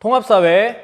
통합사회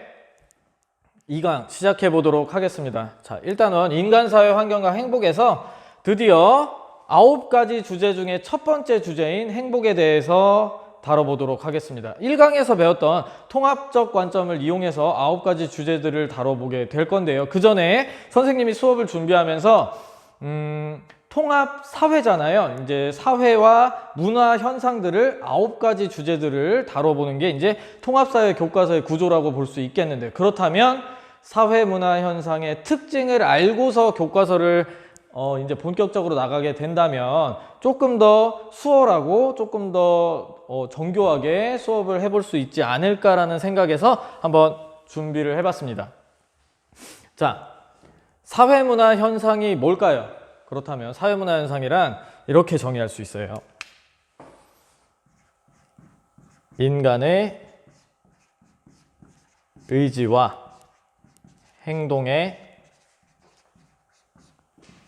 2강 시작해 보도록 하겠습니다. 자, 일단은 인간사회 환경과 행복에서 드디어 아홉 가지 주제 중에 첫 번째 주제인 행복에 대해서 다뤄보도록 하겠습니다. 1강에서 배웠던 통합적 관점을 이용해서 아홉 가지 주제들을 다뤄보게 될 건데요. 그 전에 선생님이 수업을 준비하면서 음, 통합 사회잖아요. 이제 사회와 문화 현상들을 아홉 가지 주제들을 다뤄보는 게 이제 통합 사회 교과서의 구조라고 볼 수 있겠는데 그렇다면 사회 문화 현상의 특징을 알고서 교과서를 어 이제 본격적으로 나가게 된다면 조금 더 수월하고 조금 더 어, 정교하게 수업을 해볼 수 있지 않을까라는 생각에서 한번 준비를 해봤습니다. 자, 사회 문화 현상이 뭘까요? 그렇다면 사회문화 현상이란 이렇게 정의할 수 있어요. 인간의 의지와 행동에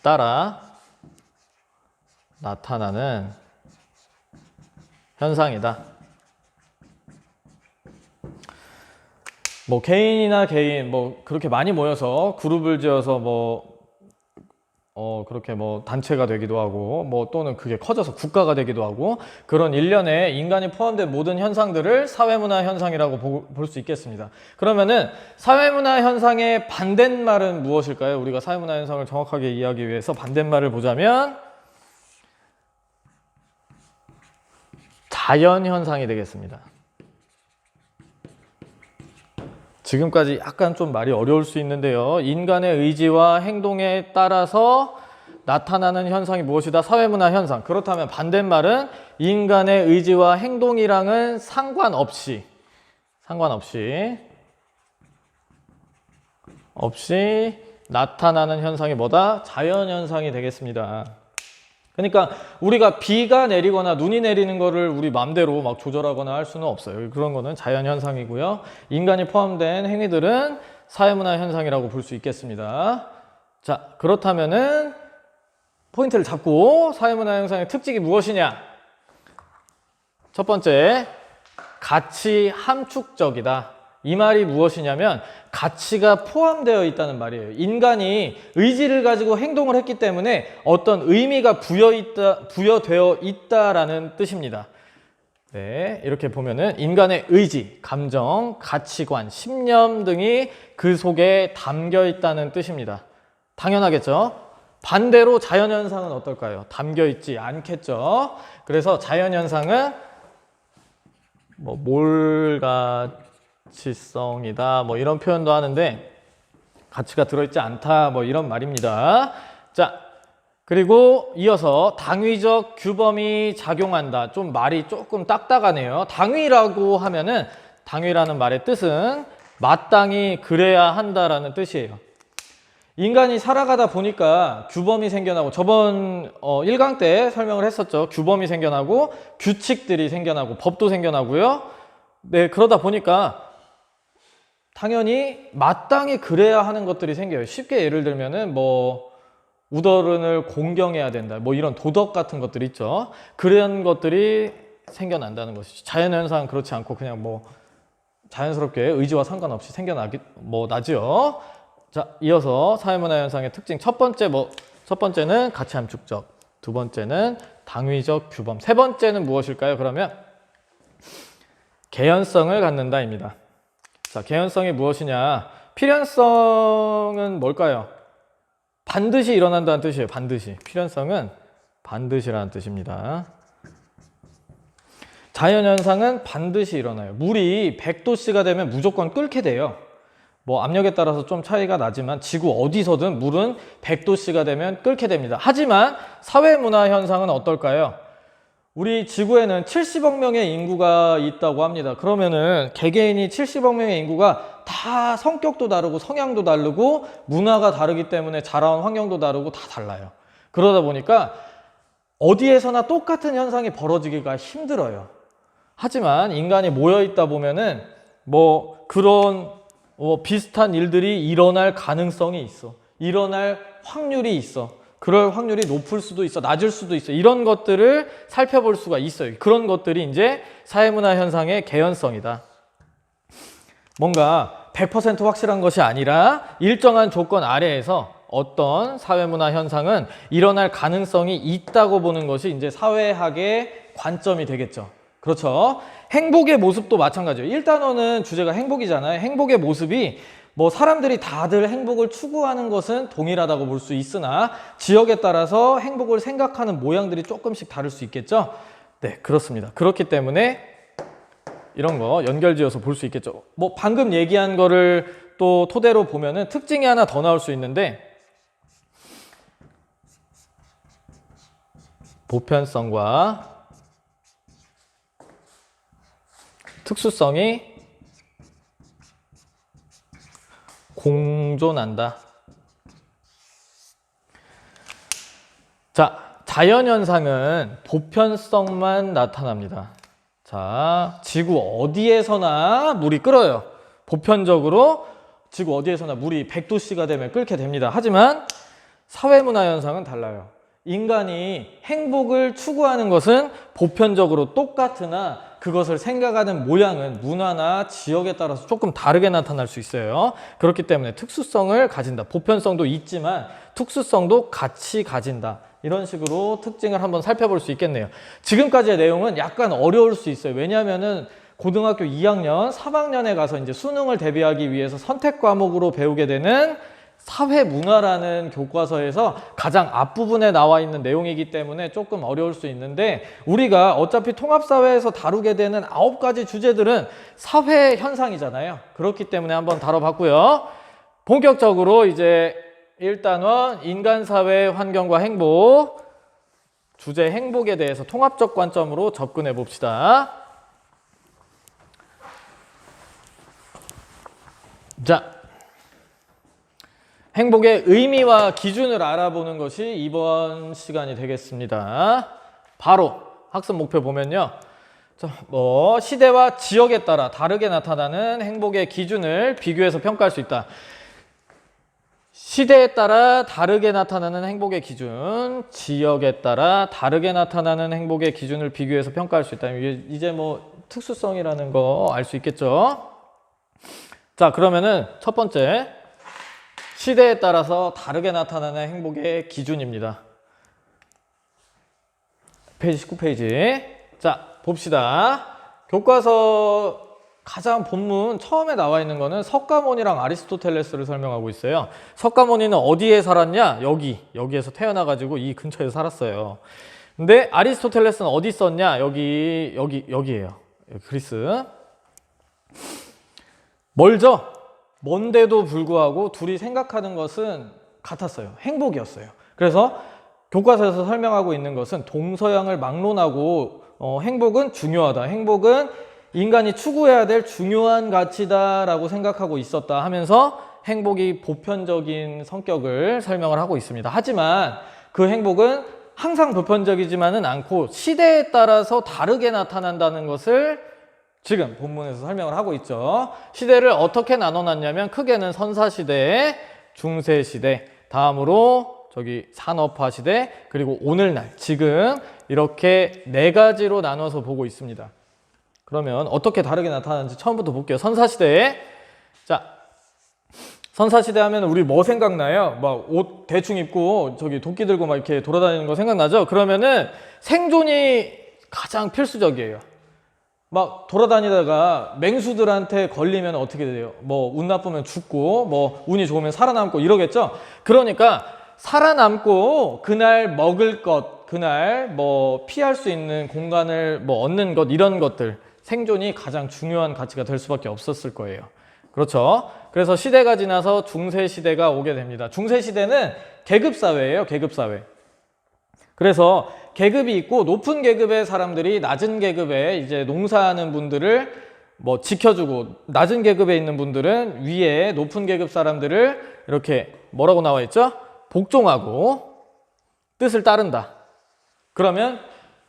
따라 나타나는 현상이다. 뭐 개인이나 개인 뭐 그렇게 많이 모여서 그룹을 지어서 뭐 어, 그렇게 뭐 단체가 되기도 하고, 뭐 또는 그게 커져서 국가가 되기도 하고, 그런 일련의 인간이 포함된 모든 현상들을 사회문화 현상이라고 볼 수 있겠습니다. 그러면은 사회문화 현상의 반대말은 무엇일까요? 우리가 사회문화 현상을 정확하게 이해하기 위해서 반대말을 보자면, 자연 현상이 되겠습니다. 지금까지 약간 좀 말이 어려울 수 있는데요. 인간의 의지와 행동에 따라서 나타나는 현상이 무엇이다? 사회문화 현상. 그렇다면 반대말은 인간의 의지와 행동이랑은 상관없이, 상관없이, 없이 나타나는 현상이 뭐다? 자연 현상이 되겠습니다. 그러니까 우리가 비가 내리거나 눈이 내리는 거를 우리 맘대로 막 조절하거나 할 수는 없어요. 그런 거는 자연 현상이고요. 인간이 포함된 행위들은 사회문화 현상이라고 볼 수 있겠습니다. 자, 그렇다면은 포인트를 잡고 사회문화 현상의 특징이 무엇이냐? 첫 번째, 가치 함축적이다. 이 말이 무엇이냐면 가치가 포함되어 있다는 말이에요. 인간이 의지를 가지고 행동을 했기 때문에 어떤 의미가 부여 있다, 부여되어 있다라는 뜻입니다. 네, 이렇게 보면은 인간의 의지, 감정, 가치관, 신념 등이 그 속에 담겨 있다는 뜻입니다. 당연하겠죠? 반대로 자연현상은 어떨까요? 담겨 있지 않겠죠? 그래서 자연현상은 뭐, 몰가 치성이다, 뭐 이런 표현도 하는데 가치가 들어있지 않다, 뭐 이런 말입니다. 자, 그리고 이어서 당위적 규범이 작용한다. 좀 말이 조금 딱딱하네요. 당위라고 하면은 당위라는 말의 뜻은 마땅히 그래야 한다라는 뜻이에요. 인간이 살아가다 보니까 규범이 생겨나고 저번 어 1강 때 설명을 했었죠. 규범이 생겨나고 규칙들이 생겨나고 법도 생겨나고요. 네, 그러다 보니까 당연히 마땅히 그래야 하는 것들이 생겨요. 쉽게 예를 들면은 뭐 우더른을 공경해야 된다. 뭐 이런 도덕 같은 것들 있죠. 그런 것들이 생겨난다는 것이죠. 자연 현상 그렇지 않고 그냥 뭐 자연스럽게 의지와 상관없이 생겨나기 뭐 나지요. 자, 이어서 사회문화 현상의 특징 첫 번째 뭐 첫 번째는 가치 함 축적, 두 번째는 당위적 규범, 세 번째는 무엇일까요? 그러면 개연성을 갖는다입니다. 자, 개연성이 무엇이냐? 필연성은 뭘까요? 반드시 일어난다는 뜻이에요. 반드시. 필연성은 반드시라는 뜻입니다. 자연현상은 반드시 일어나요. 물이 100도씨가 되면 무조건 끓게 돼요. 뭐 압력에 따라서 좀 차이가 나지만 지구 어디서든 물은 100도씨가 되면 끓게 됩니다. 하지만 사회문화 현상은 어떨까요? 우리 지구에는 70억 명의 인구가 있다고 합니다. 그러면은 개개인이 70억 명의 인구가 다 성격도 다르고 성향도 다르고 문화가 다르기 때문에 자라온 환경도 다르고 다 달라요. 그러다 보니까 어디에서나 똑같은 현상이 벌어지기가 힘들어요. 하지만 인간이 모여 있다 보면은 뭐 그런 어, 비슷한 일들이 일어날 가능성이 있어. 일어날 확률이 있어. 그럴 확률이 높을 수도 있어, 낮을 수도 있어. 이런 것들을 살펴볼 수가 있어요. 그런 것들이 이제 사회문화 현상의 개연성이다. 뭔가 100% 확실한 것이 아니라 일정한 조건 아래에서 어떤 사회문화 현상은 일어날 가능성이 있다고 보는 것이 이제 사회학의 관점이 되겠죠. 그렇죠. 행복의 모습도 마찬가지예요. 1단원은 주제가 행복이잖아요. 행복의 모습이 뭐 사람들이 다들 행복을 추구하는 것은 동일하다고 볼 수 있으나 지역에 따라서 행복을 생각하는 모양들이 조금씩 다를 수 있겠죠. 네, 그렇습니다. 그렇기 때문에 이런 거 연결지어서 볼 수 있겠죠. 뭐 방금 얘기한 거를 또 토대로 보면은 특징이 하나 더 나올 수 있는데 보편성과 특수성이 공존한다. 자, 자연현상은 보편성만 나타납니다. 자, 지구 어디에서나 물이 끓어요. 보편적으로 지구 어디에서나 물이 100도씨가 되면 끓게 됩니다. 하지만 사회문화 현상은 달라요. 인간이 행복을 추구하는 것은 보편적으로 똑같으나 그것을 생각하는 모양은 문화나 지역에 따라서 조금 다르게 나타날 수 있어요. 그렇기 때문에 특수성을 가진다. 보편성도 있지만 특수성도 같이 가진다. 이런 식으로 특징을 한번 살펴볼 수 있겠네요. 지금까지의 내용은 약간 어려울 수 있어요. 왜냐하면은 고등학교 2학년, 3학년에 가서 이제 수능을 대비하기 위해서 선택 과목으로 배우게 되는 사회 문화라는 교과서에서 가장 앞부분에 나와 있는 내용이기 때문에 조금 어려울 수 있는데 우리가 어차피 통합사회에서 다루게 되는 아홉 가지 주제들은 사회 현상이잖아요. 그렇기 때문에 한번 다뤄봤고요. 본격적으로 이제 1단원 인간사회 환경과 행복 주제 행복에 대해서 통합적 관점으로 접근해 봅시다. 자, 행복의 의미와 기준을 알아보는 것이 이번 시간이 되겠습니다. 바로 학습 목표 보면요. 자, 뭐 시대와 지역에 따라 다르게 나타나는 행복의 기준을 비교해서 평가할 수 있다. 시대에 따라 다르게 나타나는 행복의 기준, 지역에 따라 다르게 나타나는 행복의 기준을 비교해서 평가할 수 있다. 이제 뭐 특수성이라는 거 알 수 있겠죠? 자, 그러면은 첫 번째 시대에 따라서 다르게 나타나는 행복의 기준입니다. 페이지 19페이지. 자, 봅시다. 교과서 가장 본문 처음에 나와 있는 거는 석가모니랑 아리스토텔레스를 설명하고 있어요. 석가모니는 어디에 살았냐? 여기, 여기에서 태어나가지고 이 근처에 살았어요. 근데 아리스토텔레스는 어디 있었냐? 여기, 여기, 여기에요. 그리스. 멀죠? 먼데도 불구하고 둘이 생각하는 것은 같았어요. 행복이었어요. 그래서 교과서에서 설명하고 있는 것은 동서양을 막론하고 어, 행복은 중요하다. 행복은 인간이 추구해야 될 중요한 가치다라고 생각하고 있었다 하면서 행복이 보편적인 성격을 설명을 하고 있습니다. 하지만 그 행복은 항상 보편적이지만은 않고 시대에 따라서 다르게 나타난다는 것을 지금 본문에서 설명을 하고 있죠. 시대를 어떻게 나눠놨냐면 크게는 선사시대, 중세시대, 다음으로 저기 산업화 시대, 그리고 오늘날, 지금 이렇게 네 가지로 나눠서 보고 있습니다. 그러면 어떻게 다르게 나타나는지 처음부터 볼게요. 선사시대. 자, 선사시대 하면 우리 뭐 생각나요? 막 옷 대충 입고 저기 도끼 들고 막 이렇게 돌아다니는 거 생각나죠? 그러면은 생존이 가장 필수적이에요. 막 돌아다니다가 맹수들한테 걸리면 어떻게 돼요? 뭐 운 나쁘면 죽고 뭐 운이 좋으면 살아남고 이러겠죠? 그러니까 살아남고 그날 먹을 것, 그날 뭐 피할 수 있는 공간을 뭐 얻는 것 이런 것들 생존이 가장 중요한 가치가 될 수밖에 없었을 거예요. 그렇죠? 그래서 시대가 지나서 중세 시대가 오게 됩니다. 중세 시대는 계급 사회예요, 계급 사회. 그래서 계급이 있고 높은 계급의 사람들이 낮은 계급에 이제 농사하는 분들을 뭐 지켜주고 낮은 계급에 있는 분들은 위에 높은 계급 사람들을 이렇게 뭐라고 나와 있죠? 복종하고 뜻을 따른다. 그러면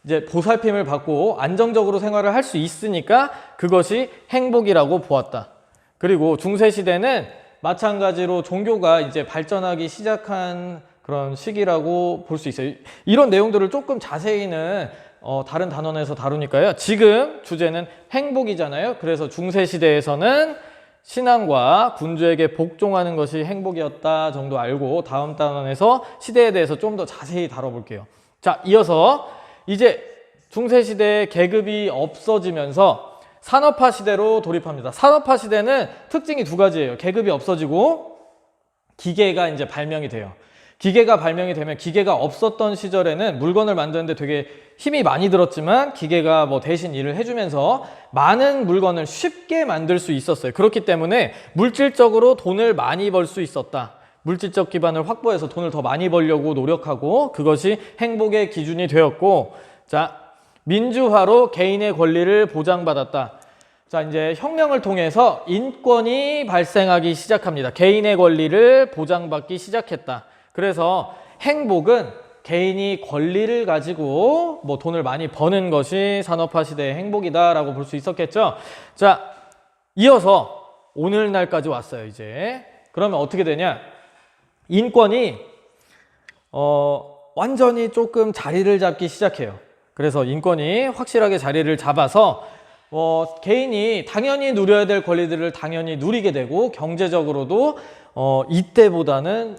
이제 보살핌을 받고 안정적으로 생활을 할 수 있으니까 그것이 행복이라고 보았다. 그리고 중세 시대는 마찬가지로 종교가 이제 발전하기 시작한 그런 시기라고 볼 수 있어요. 이런 내용들을 조금 자세히는 어, 다른 단원에서 다루니까요. 지금 주제는 행복이잖아요. 그래서 중세 시대에서는 신앙과 군주에게 복종하는 것이 행복이었다 정도 알고 다음 단원에서 시대에 대해서 좀 더 자세히 다뤄볼게요. 자, 이어서 이제 중세 시대에 계급이 없어지면서 산업화 시대로 돌입합니다. 산업화 시대는 특징이 두 가지예요. 계급이 없어지고 기계가 이제 발명이 돼요. 기계가 발명이 되면 기계가 없었던 시절에는 물건을 만드는데 되게 힘이 많이 들었지만 기계가 뭐 대신 일을 해주면서 많은 물건을 쉽게 만들 수 있었어요. 그렇기 때문에 물질적으로 돈을 많이 벌 수 있었다. 물질적 기반을 확보해서 돈을 더 많이 벌려고 노력하고 그것이 행복의 기준이 되었고 자 민주화로 개인의 권리를 보장받았다. 자, 이제 혁명을 통해서 인권이 발생하기 시작합니다. 개인의 권리를 보장받기 시작했다. 그래서 행복은 개인이 권리를 가지고 뭐 돈을 많이 버는 것이 산업화 시대의 행복이다라고 볼 수 있었겠죠. 자, 이어서 오늘날까지 왔어요, 이제. 그러면 어떻게 되냐? 인권이 어, 완전히 조금 자리를 잡기 시작해요. 그래서 인권이 확실하게 자리를 잡아서 어, 개인이 당연히 누려야 될 권리들을 당연히 누리게 되고 경제적으로도 어, 이때보다는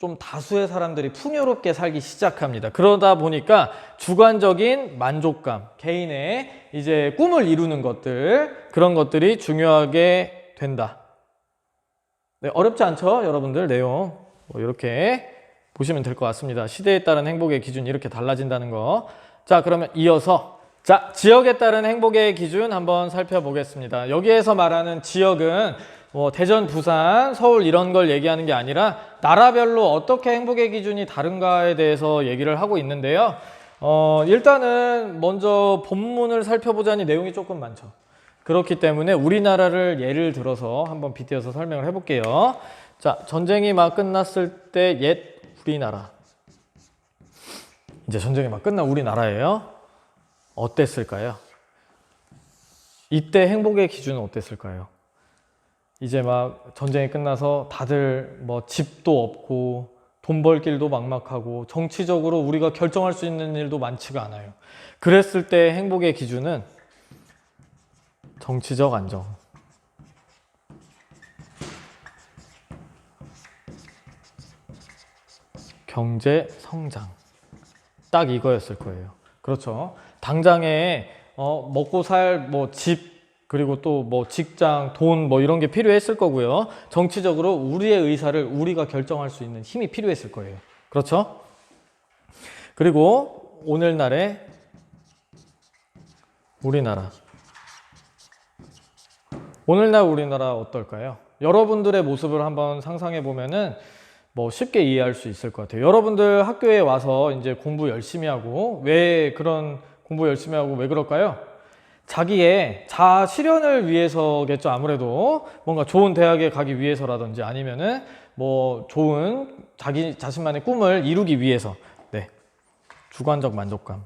좀 다수의 사람들이 풍요롭게 살기 시작합니다. 그러다 보니까 주관적인 만족감, 개인의 이제 꿈을 이루는 것들, 그런 것들이 중요하게 된다. 네, 어렵지 않죠? 여러분들 내용. 뭐 이렇게 보시면 될 것 같습니다. 시대에 따른 행복의 기준이 이렇게 달라진다는 거. 자, 그러면 이어서 자, 지역에 따른 행복의 기준 한번 살펴보겠습니다. 여기에서 말하는 지역은 뭐 대전, 부산, 서울 이런 걸 얘기하는 게 아니라 나라별로 어떻게 행복의 기준이 다른가에 대해서 얘기를 하고 있는데요. 어, 일단은 먼저 본문을 살펴보자니 내용이 조금 많죠. 그렇기 때문에 우리나라를 예를 들어서 한번 빗대어서 설명을 해볼게요. 자, 전쟁이 막 끝났을 때 옛 우리나라. 이제 전쟁이 막 끝난 우리나라예요. 어땠을까요? 이때 행복의 기준은 어땠을까요? 이제 막 전쟁이 끝나서 다들 뭐 집도 없고 돈 벌 길도 막막하고 정치적으로 우리가 결정할 수 있는 일도 많지가 않아요. 그랬을 때 행복의 기준은 정치적 안정. 경제 성장. 딱 이거였을 거예요. 그렇죠. 당장에 어, 먹고 살 뭐 집 그리고 또 뭐 직장, 돈 뭐 이런 게 필요했을 거고요. 정치적으로 우리의 의사를 우리가 결정할 수 있는 힘이 필요했을 거예요. 그렇죠? 그리고 오늘날의 우리나라. 오늘날 우리나라 어떨까요? 여러분들의 모습을 한번 상상해 보면은 뭐 쉽게 이해할 수 있을 것 같아요. 여러분들 학교에 와서 이제 공부 열심히 하고 왜 그런 공부 열심히 하고 왜 그럴까요? 자기의 자아 실현을 위해서겠죠. 아무래도 뭔가 좋은 대학에 가기 위해서라든지 아니면은 뭐 좋은 자기 자신만의 꿈을 이루기 위해서 네 주관적 만족감.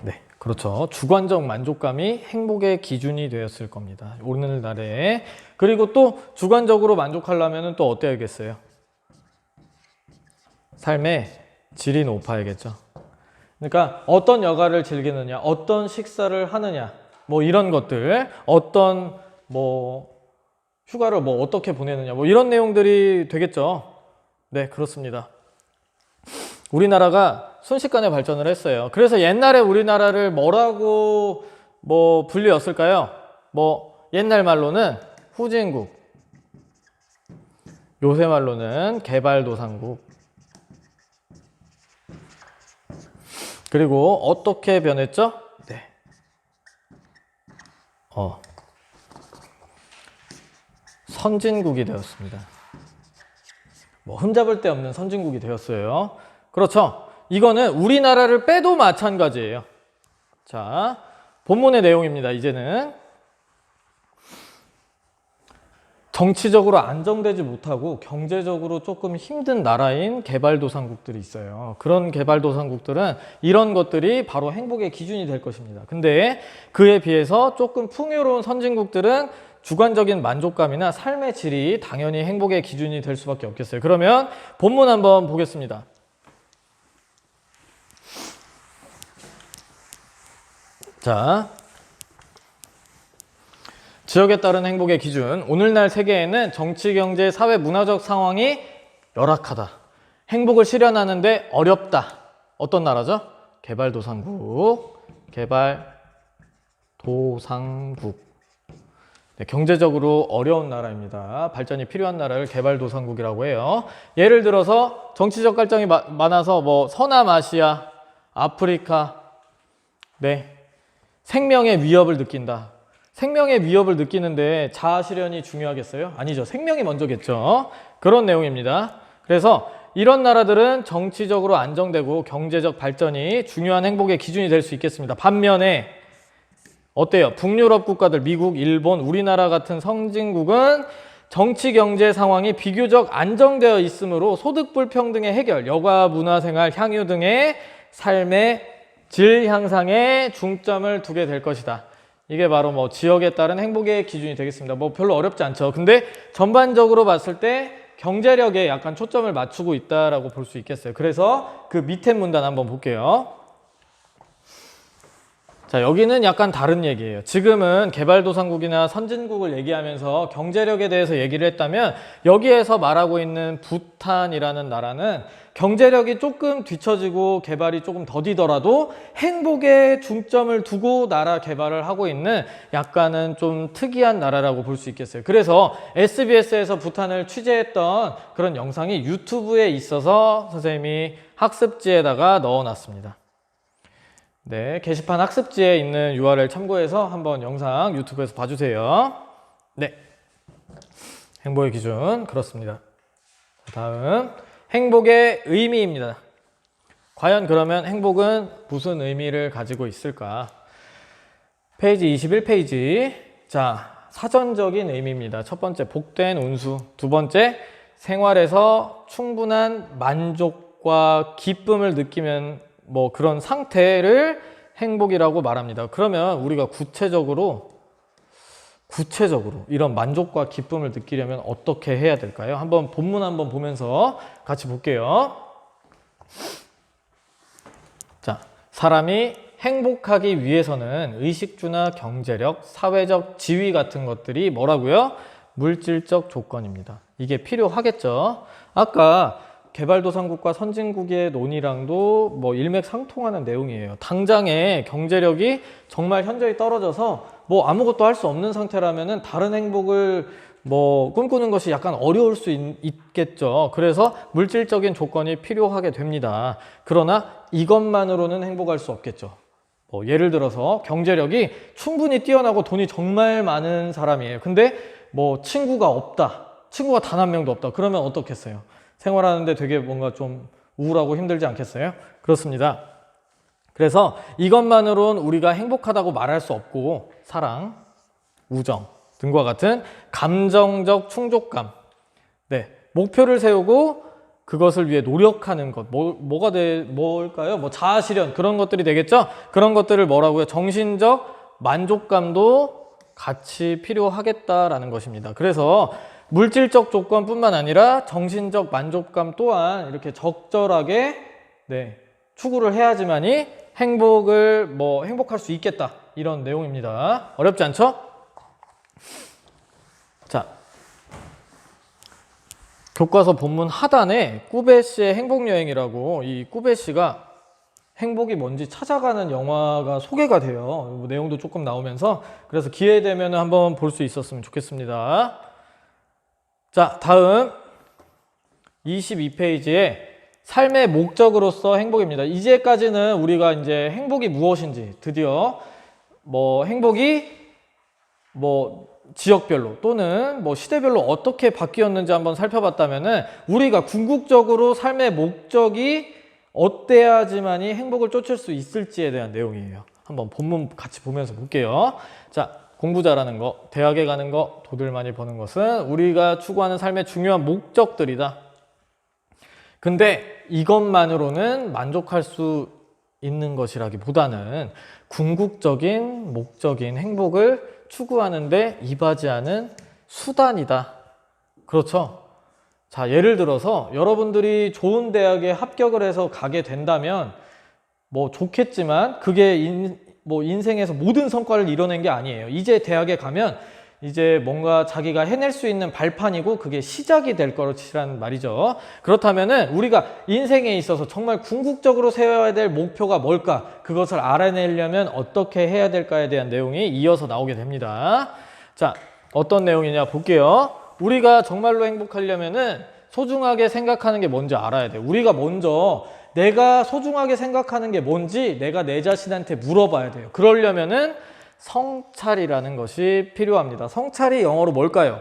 네, 그렇죠. 주관적 만족감이 행복의 기준이 되었을 겁니다. 오늘날에. 그리고 또 주관적으로 만족하려면 또 어때야겠어요? 삶의 질이 높아야겠죠. 그러니까 어떤 여가를 즐기느냐, 어떤 식사를 하느냐, 뭐 이런 것들, 어떤 뭐 휴가를 뭐 어떻게 보내느냐, 뭐 이런 내용들이 되겠죠. 네, 그렇습니다. 우리나라가 순식간에 발전을 했어요. 그래서 옛날에 우리나라를 뭐라고 뭐 불리었을까요? 뭐 옛날 말로는 후진국, 요새 말로는 개발도상국. 그리고 어떻게 변했죠? 네. 어. 선진국이 되었습니다. 뭐 흠잡을 데 없는 선진국이 되었어요. 그렇죠. 이거는 우리나라를 빼도 마찬가지예요. 자, 본문의 내용입니다. 이제는 정치적으로 안정되지 못하고 경제적으로 조금 힘든 나라인 개발도상국들이 있어요. 그런 개발도상국들은 이런 것들이 바로 행복의 기준이 될 것입니다. 근데 그에 비해서 조금 풍요로운 선진국들은 주관적인 만족감이나 삶의 질이 당연히 행복의 기준이 될 수밖에 없겠어요. 그러면 본문 한번 보겠습니다. 자, 지역에 따른 행복의 기준. 오늘날 세계에는 정치, 경제, 사회, 문화적 상황이 열악하다. 행복을 실현하는데 어렵다. 어떤 나라죠? 개발도상국. 개발도상국. 네, 경제적으로 어려운 나라입니다. 발전이 필요한 나라를 개발도상국이라고 해요. 예를 들어서 정치적 갈등이 마- 많아서 뭐 서남아시아, 아프리카, 네, 생명의 위협을 느낀다. 생명의 위협을 느끼는데 자아 실현이 중요하겠어요? 아니죠. 생명이 먼저겠죠. 그런 내용입니다. 그래서 이런 나라들은 정치적으로 안정되고 경제적 발전이 중요한 행복의 기준이 될 수 있겠습니다. 반면에 어때요? 북유럽 국가들, 미국, 일본, 우리나라 같은 선진국은 정치 경제 상황이 비교적 안정되어 있으므로 소득 불평등의 해결, 여가 문화 생활 향유 등의 삶의 질 향상에 중점을 두게 될 것이다. 이게 바로 뭐 지역에 따른 행복의 기준이 되겠습니다. 뭐 별로 어렵지 않죠. 근데 전반적으로 봤을 때 경제력에 약간 초점을 맞추고 있다라고 볼 수 있겠어요. 그래서 그 밑에 문단 한번 볼게요. 자, 여기는 약간 다른 얘기예요. 지금은 개발도상국이나 선진국을 얘기하면서 경제력에 대해서 얘기를 했다면 여기에서 말하고 있는 부탄이라는 나라는 경제력이 조금 뒤처지고 개발이 조금 더디더라도 행복에 중점을 두고 나라 개발을 하고 있는 약간은 좀 특이한 나라라고 볼 수 있겠어요. 그래서 SBS에서 부탄을 취재했던 그런 영상이 유튜브에 있어서 선생님이 학습지에다가 넣어놨습니다. 네, 게시판 학습지에 있는 URL 참고해서 한번 영상 유튜브에서 봐주세요. 네, 행복의 기준 그렇습니다. 자, 다음 행복의 의미입니다. 과연 그러면 행복은 무슨 의미를 가지고 있을까? 페이지 21페이지. 자, 사전적인 의미입니다. 첫 번째, 복된 운수. 두 번째, 생활에서 충분한 만족과 기쁨을 느끼면 뭐 그런 상태를 행복이라고 말합니다. 그러면 우리가 구체적으로 구체적으로 이런 만족과 기쁨을 느끼려면 어떻게 해야 될까요? 한번 본문 한번 보면서 같이 볼게요. 자, 사람이 행복하기 위해서는 의식주나 경제력, 사회적 지위 같은 것들이 뭐라고요? 물질적 조건입니다. 이게 필요하겠죠. 아까 개발도상국과 선진국의 논의랑도 뭐 일맥상통하는 내용이에요. 당장에 경제력이 정말 현저히 떨어져서 뭐 아무것도 할 수 없는 상태라면은 다른 행복을 뭐 꿈꾸는 것이 약간 어려울 수 있, 겠죠 그래서 물질적인 조건이 필요하게 됩니다. 그러나 이것만으로는 행복할 수 없겠죠. 뭐 예를 들어서 경제력이 충분히 뛰어나고 돈이 정말 많은 사람이에요. 근데 뭐 친구가 없다. 친구가 단 한 명도 없다. 그러면 어떻겠어요? 생활하는데 되게 뭔가 좀 우울하고 힘들지 않겠어요? 그렇습니다. 그래서 이것만으로는 우리가 행복하다고 말할 수 없고 사랑, 우정 등과 같은 감정적 충족감, 네 목표를 세우고 그것을 위해 노력하는 것, 뭐, 뭐가 돼, 뭘까요? 뭐 자아 실현 그런 것들이 되겠죠? 그런 것들을 뭐라고요? 정신적 만족감도 같이 필요하겠다라는 것입니다. 그래서 물질적 조건뿐만 아니라 정신적 만족감 또한 이렇게 적절하게 네, 추구를 해야지만이 행복을 뭐 행복할 수 있겠다 이런 내용입니다. 어렵지 않죠? 자, 교과서 본문 하단에 꾸베 씨의 행복 여행이라고 이 꾸베 씨가 행복이 뭔지 찾아가는 영화가 소개가 돼요. 뭐 내용도 조금 나오면서 그래서 기회 되면 한번 볼 수 있었으면 좋겠습니다. 자, 다음 22페이지에 삶의 목적으로서 행복입니다. 이제까지는 우리가 이제 행복이 무엇인지 드디어 뭐 행복이 뭐 지역별로 또는 뭐 시대별로 어떻게 바뀌었는지 한번 살펴봤다면은 우리가 궁극적으로 삶의 목적이 어때야지만이 행복을 쫓을 수 있을지에 대한 내용이에요. 한번 본문 같이 보면서 볼게요. 자, 공부 잘하는 거, 대학에 가는 거, 돈을 많이 버는 것은 우리가 추구하는 삶의 중요한 목적들이다. 근데 이것만으로는 만족할 수 있는 것이라기보다는 궁극적인 목적인 행복을 추구하는데 이바지하는 수단이다. 그렇죠? 자, 예를 들어서 여러분들이 좋은 대학에 합격을 해서 가게 된다면 뭐 좋겠지만 그게 인, 뭐 인생에서 모든 성과를 이뤄낸 게 아니에요. 이제 대학에 가면 이제 뭔가 자기가 해낼 수 있는 발판이고 그게 시작이 될 것이라는 말이죠. 그렇다면은 우리가 인생에 있어서 정말 궁극적으로 세워야 될 목표가 뭘까? 그것을 알아내려면 어떻게 해야 될까에 대한 내용이 이어서 나오게 됩니다. 자, 어떤 내용이냐 볼게요. 우리가 정말로 행복하려면은 소중하게 생각하는 게 뭔지 알아야 돼요. 우리가 먼저 내가 소중하게 생각하는 게 뭔지 내가 내 자신한테 물어봐야 돼요. 그러려면은 성찰이라는 것이 필요합니다. 성찰이 영어로 뭘까요?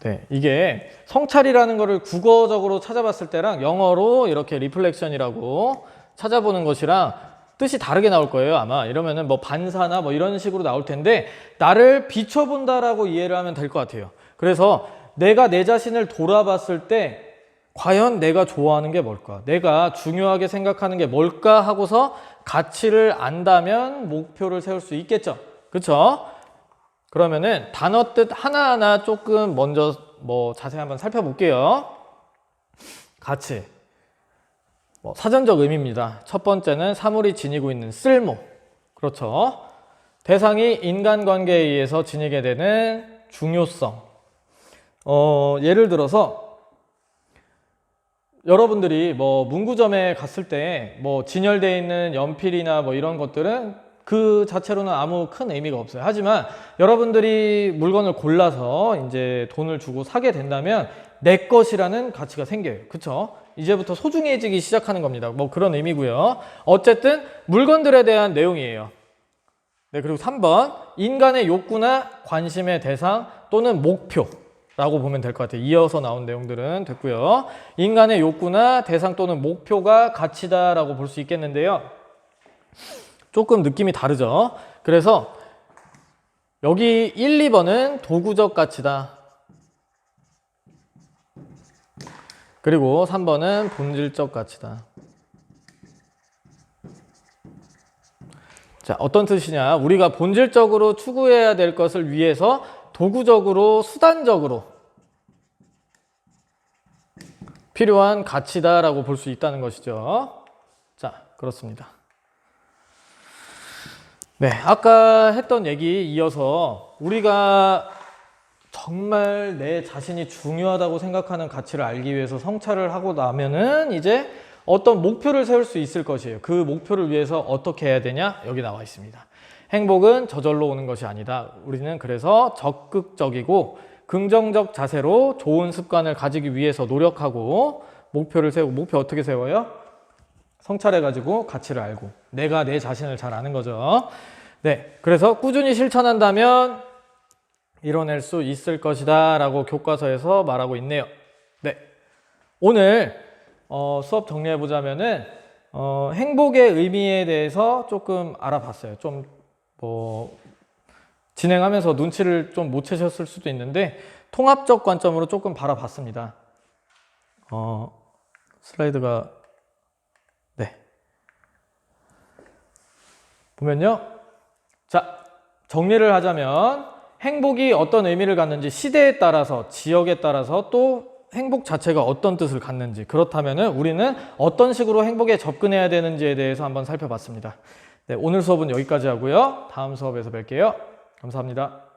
네, 이게 성찰이라는 거를 국어적으로 찾아봤을 때랑 영어로 이렇게 리플렉션이라고 찾아보는 것이랑 뜻이 다르게 나올 거예요, 아마. 이러면은 뭐 반사나 뭐 이런 식으로 나올 텐데 나를 비춰본다라고 이해를 하면 될 것 같아요. 그래서 내가 내 자신을 돌아봤을 때 과연 내가 좋아하는 게 뭘까? 내가 중요하게 생각하는 게 뭘까 하고서 가치를 안다면 목표를 세울 수 있겠죠. 그렇죠? 그러면은 단어 뜻 하나하나 조금 먼저 뭐 자세히 한번 살펴볼게요. 가치. 뭐 사전적 의미입니다. 첫 번째는 사물이 지니고 있는 쓸모. 그렇죠. 대상이 인간관계에 의해서 지니게 되는 중요성. 어, 예를 들어서 여러분들이 뭐 문구점에 갔을 때 뭐 진열되어 있는 연필이나 뭐 이런 것들은 그 자체로는 아무 큰 의미가 없어요. 하지만 여러분들이 물건을 골라서 이제 돈을 주고 사게 된다면 내 것이라는 가치가 생겨요. 그쵸? 이제부터 소중해지기 시작하는 겁니다. 뭐 그런 의미고요. 어쨌든 물건들에 대한 내용이에요. 네, 그리고 3번. 인간의 욕구나 관심의 대상 또는 목표. 라고 보면 될 것 같아요. 이어서 나온 내용들은 됐고요. 인간의 욕구나 대상 또는 목표가 가치다라고 볼 수 있겠는데요. 조금 느낌이 다르죠. 그래서 여기 1, 2번은 도구적 가치다. 그리고 3번은 본질적 가치다. 자, 어떤 뜻이냐? 우리가 본질적으로 추구해야 될 것을 위해서 도구적으로, 수단적으로 필요한 가치다라고 볼 수 있다는 것이죠. 자, 그렇습니다. 네, 아까 했던 얘기 이어서 우리가 정말 내 자신이 중요하다고 생각하는 가치를 알기 위해서 성찰을 하고 나면은 이제 어떤 목표를 세울 수 있을 것이에요. 그 목표를 위해서 어떻게 해야 되냐? 여기 나와 있습니다. 행복은 저절로 오는 것이 아니다. 우리는 그래서 적극적이고 긍정적 자세로 좋은 습관을 가지기 위해서 노력하고 목표를 세우고 목표 어떻게 세워요? 성찰해 가지고 가치를 알고 내가 내 자신을 잘 아는 거죠. 네, 그래서 꾸준히 실천한다면 이뤄낼 수 있을 것이다 라고 교과서에서 말하고 있네요. 네, 오늘 어, 수업 정리해 보자면은 어, 행복의 의미에 대해서 조금 알아봤어요. 좀 뭐 진행하면서 눈치를 좀 못 채셨을 수도 있는데 통합적 관점으로 조금 바라봤습니다. 어, 슬라이드가 네 보면요. 자 정리를 하자면 행복이 어떤 의미를 갖는지 시대에 따라서 지역에 따라서 또 행복 자체가 어떤 뜻을 갖는지 그렇다면은 우리는 어떤 식으로 행복에 접근해야 되는지에 대해서 한번 살펴봤습니다. 네, 오늘 수업은 여기까지 하고요. 다음 수업에서 뵐게요. 감사합니다.